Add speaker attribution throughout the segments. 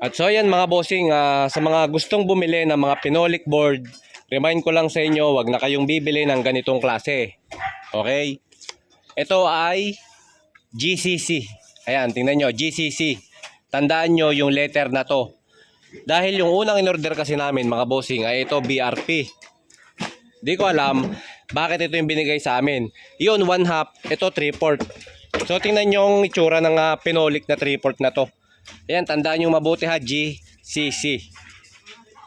Speaker 1: At so yan mga bossing, ah, sa mga gustong bumili ng mga pinolik board, remind ko lang sa inyo, wag na kayong bibili ng ganitong klase. Okay? Ito ay GCC. Ayan, tingnan nyo, GCC. Tandaan nyo yung letter na to. Dahil yung unang in-order kasi namin mga bossing ay ito BRP. Di ko alam bakit ito yung binigay sa amin. Yun, one half. Ito, three port. So, tingnan nyo yung itsura ng ah, pinolik na three port na to. Ayan, tandaan nyo mabuti ha, GCC.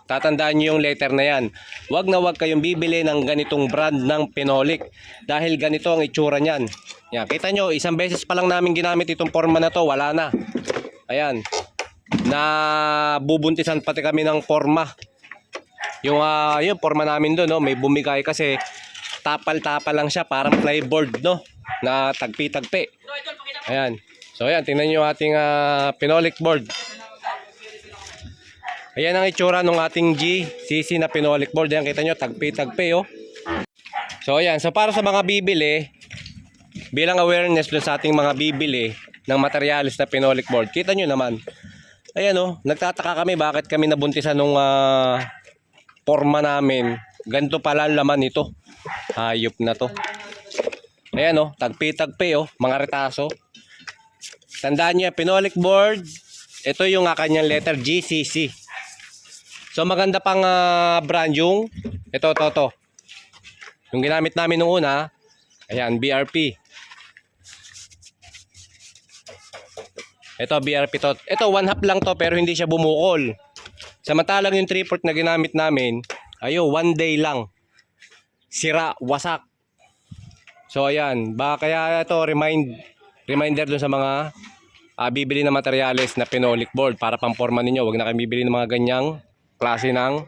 Speaker 1: Tatandaan nyo yung letter na yan. Huwag na huwag kayong bibili ng ganitong brand ng pinolik. Dahil ganito ang itsura niyan. Yan, kita nyo, isang beses pa lang namin ginamit itong forma na to, wala na. Ayan. Na bubuntisan pati kami ng forma. Yung ah, yung forma namin doon, no, may bumigay kasi tapal-tapal lang siya, parang plyboard, no, na tagpi-tagpi. Ayan. So ayan, tingnan niyo ating ah, pinolik board. Ayan ang itsura ng ating GCC na pinolik board. Ayan, kita nyo, tagpi-tagpi, oh. So ayan, so para sa mga bibili, bilang awareness dun sa ating mga bibili ng materials na pinolik board, kita nyo naman. Ayan oh, nagtataka kami bakit kami nabuntisan nung ah, forma namin. Ganito pala ang laman nito. Hayop na to. Ayan oh, tagpi-tagpi oh, mga retaso. Tandaan niyo, pinolik board, ito yung ah, kanyang letter GCC. So maganda pang ah, brand yung ito, ito, ito. Yung ginamit namin nung una, ayan, BRP. Ito, BRP to. Ito, one half lang to pero hindi siya bumukol. Samantalang yung 3 port na ginamit namin, ayo, one day lang. Sira, wasak. So ayan, baka kaya ito remind reminder dun sa mga ah, bibili na materyales na pinolik board para pamporma ninyo. Huwag na kayo bibili ng mga ganyang klase ng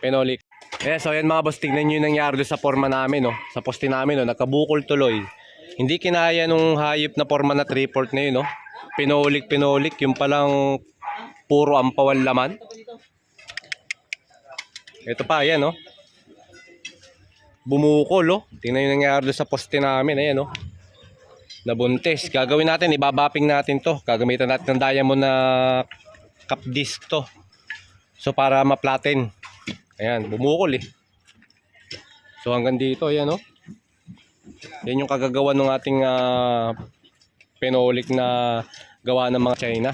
Speaker 1: pinolik. Eh, so ayan mga boss, tignan nyo yung nangyari sa forma namin, no? Sa poste namin, no? Nagkabukol tuloy. Hindi kinaya nung hayop na forma na 3 port na yun, no? Pinolik, pinolik, yung palang puro ampawan laman. Ito pa, ayan, no? Bumukol, oh. Tingnan yung nangyari sa poste namin, ayan, no? Nabuntis. Gagawin natin, ibabaping natin to. Gagamitan natin ng diamond na cup disc to. So, para ma-flatten. Ayan, bumukol, eh. So, hanggang dito, ayan, no? Yan yung kagagawa ng ating ah, pinolik na gawa ng mga China.